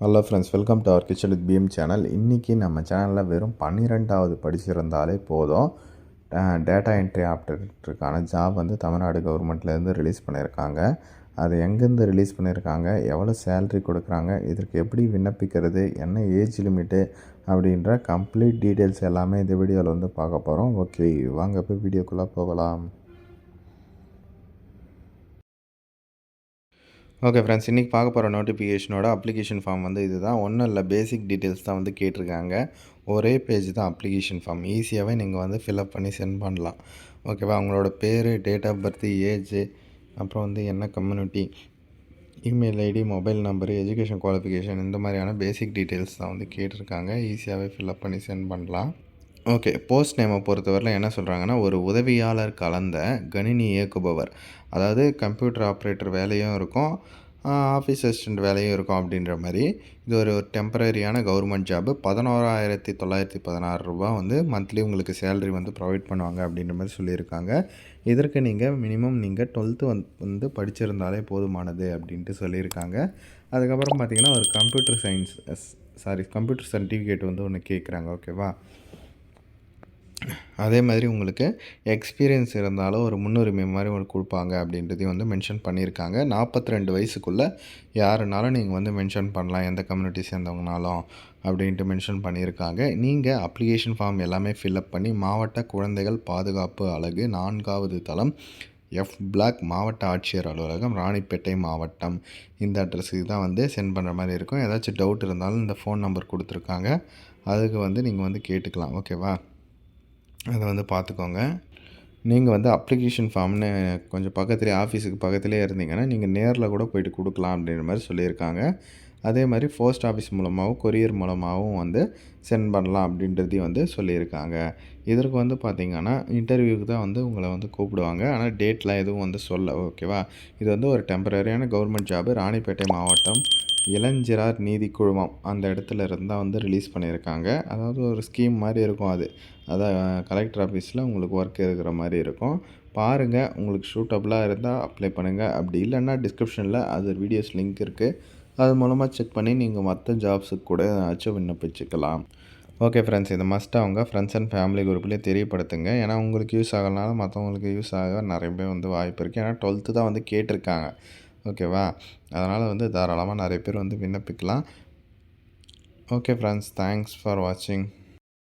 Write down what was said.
Hello friends welcome to our kitchen with PM channel இன்றைக்கி நம்ம சேனலில் வெறும் பன்னிரெண்டாவது படிச்சிருந்தாலே போதும். டேட்டா என்ட்ரி ஆப்டேட்டருக்கான ஜாப் வந்து தமிழ்நாடு கவர்மெண்ட்லேருந்து ரிலீஸ் பண்ணியிருக்காங்க. அது எங்கேருந்து ரிலீஸ் பண்ணியிருக்காங்க? எவ்வளோ சேல்ரி கொடுக்குறாங்க? இதற்கு எப்படி விண்ணப்பிக்கிறது? என்ன ஏஜ் லிமிட்டு அப்படின்ற கம்ப்ளீட் டீட்டெயில்ஸ் எல்லாமே இந்த வீடியோவில் வந்து பார்க்க போகிறோம் ஓகே வாங்க போய் வீடியோக்குள்ளே போகலாம். ஓகே ஃப்ரெண்ட்ஸ் இன்றைக்கி பார்க்க போகிற நோட்டிஃபிகேஷனோட அப்ளிகேஷன் ஃபார்ம் வந்து இது தான் ஒன்றும் இல்லை பேசிக் டீட்டெயில்ஸ் தான் வந்து கேட்டிருக்காங்க. ஒரே பேஜ் தான் அப்ளிகேஷன் ஃபார்ம் ஈஸியாகவே நீங்கள் வந்து ஃபில்அப் பண்ணி சென்ட் பண்ணலாம். ஓகேவா அவங்களோட பேர் டேட் ஆஃப் பர்த் ஏஜ் அப்புறம் வந்து என்ன community email ID mobile number education qualification இந்த மாதிரியான பேசிக் டீட்டெயில்ஸ் தான் வந்து கேட்டிருக்காங்க. ஈஸியாகவே ஃபில்அப் பண்ணி சென்ட் பண்ணலாம். ஓகே போஸ்ட் நேமை பொறுத்தவரையில் என்ன சொல்கிறாங்கன்னா ஒரு உதவியாளர் கலந்த கணினி இயக்குபவர். அதாவது கம்ப்யூட்டர் ஆப்ரேட்டர் வேலையும் இருக்கும் ஆஃபீஸ் அசிஸ்டண்ட் வேலையும் இருக்கும் அப்படின்ற மாதிரி. இது ஒரு டெம்பரரியான கவர்மெண்ட் ஜாபு. பதினோராயிரத்தி தொள்ளாயிரத்தி பதினாறு ரூபா வந்து மந்த்லி உங்களுக்கு சேலரி வந்து ப்ரொவைட் பண்ணுவாங்க அப்படின்ற மாதிரி சொல்லியிருக்காங்க. இதற்கு நீங்கள் மினிமம் நீங்கள் டுவெல்த்து வந்து படிச்சிருந்தாலே போதுமானது அப்படின்ட்டு சொல்லியிருக்காங்க. அதுக்கப்புறம் பார்த்திங்கன்னா ஒரு computer science sorry computer certificate வந்து ஒன்று கேட்குறாங்க ஓகேவா? அதே மாதிரி உங்களுக்கு எக்ஸ்பீரியன்ஸ் இருந்தாலும் ஒரு முன்னுரிமை மாதிரி உங்களுக்கு கொடுப்பாங்க அப்படின்றதையும் வந்து மென்ஷன் பண்ணியிருக்காங்க. நாற்பத்தி ரெண்டு வயசுக்குள்ளே யாருனாலும் நீங்கள் வந்து மென்ஷன் பண்ணலாம். எந்த கம்யூனிட்டி சேர்ந்தவங்கனாலும் அப்படின்ட்டு மென்ஷன் பண்ணியிருக்காங்க. நீங்கள் அப்ளிகேஷன் ஃபார்ம் எல்லாமே ஃபில்அப் பண்ணி மாவட்ட குழந்தைகள் பாதுகாப்பு அலகு நான்காவது தளம் எஃப் பிளாக் மாவட்ட ஆட்சியர் அலுவலகம் ராணிப்பேட்டை மாவட்டம். இந்த அட்ரஸுக்கு தான் வந்து சென்ட் பண்ணுற மாதிரி இருக்கும். ஏதாச்சும் டவுட் இருந்தாலும் இந்த ஃபோன் நம்பர் கொடுத்துருக்காங்க. அதுக்கு வந்து நீங்கள் வந்து கேட்டுக்கலாம். ஓகேவா அதை வந்து பார்த்துக்கோங்க. நீங்கள் வந்து அப்ளிகேஷன் ஃபார்ம்னு கொஞ்சம் பக்கத்துலேயே ஆஃபீஸுக்கு பக்கத்துலேயே இருந்தீங்கன்னா நீங்கள் நேரில் கூட போயிட்டு கொடுக்கலாம் அப்படின்ற மாதிரி சொல்லியிருக்காங்க. அதே மாதிரி போஸ்ட் ஆஃபீஸ் மூலமாகவும் கொரியர் மூலமாகவும் வந்து சென்ட் பண்ணலாம் அப்படின்றதையும் வந்து சொல்லியிருக்காங்க. இதற்கு வந்து பார்த்திங்கன்னா இன்டர்வியூக்கு தான் வந்து உங்களை வந்து கூப்பிடுவாங்க. ஆனால் டேட்லாம் எதுவும் வந்து சொல்ல ஓகேவா இது வந்து ஒரு டெம்பரரியான கவர்மெண்ட் ஜாபு ராணிப்பேட்டை மாவட்டம் இளஞ்சிறார் நீதி குழுமம் அந்த இடத்துல இருந்தால் வந்து ரிலீஸ் பண்ணியிருக்காங்க. அதாவது ஒரு ஸ்கீம் மாதிரி இருக்கும் அது. அதான் கலெக்டர் ஆஃபீஸில் உங்களுக்கு ஒர்க் இருக்கிற மாதிரி இருக்கும். பாருங்கள் உங்களுக்கு சூட்டபுளாக இருந்தால் அப்ளை பண்ணுங்கள் அப்படி இல்லைன்னா டிஸ்கிரிப்ஷனில் அது வீடியோஸ் லிங்க் இருக்குது அது மூலமாக செக் பண்ணி நீங்கள் மற்ற ஜாப்ஸுக்கு கூட ஏதாச்சும் விண்ணப்பிச்சுக்கலாம். ஓகே ஃப்ரெண்ட்ஸ் இதை மஸ்ட் அவங்க ஃப்ரெண்ட்ஸ் அண்ட் ஃபேமிலி குரூப்லேயே தெரியப்படுத்துங்க. ஏன்னா உங்களுக்கு யூஸ் ஆகலனாலும் மற்றவங்களுக்கு யூஸ் ஆக நிறைய பேர் வந்து வாய்ப்பு இருக்குது ஏன்னா டுவெல்த்து தான் வந்து கேட்டிருக்காங்க. ஓகேவா? அதனால் வந்து தாராளமாக நிறைய பேர் வந்து விண்ணப்பிக்கலாம். ஓகே ஃப்ரெண்ட்ஸ் தேங்க்ஸ் ஃபார் வாட்சிங்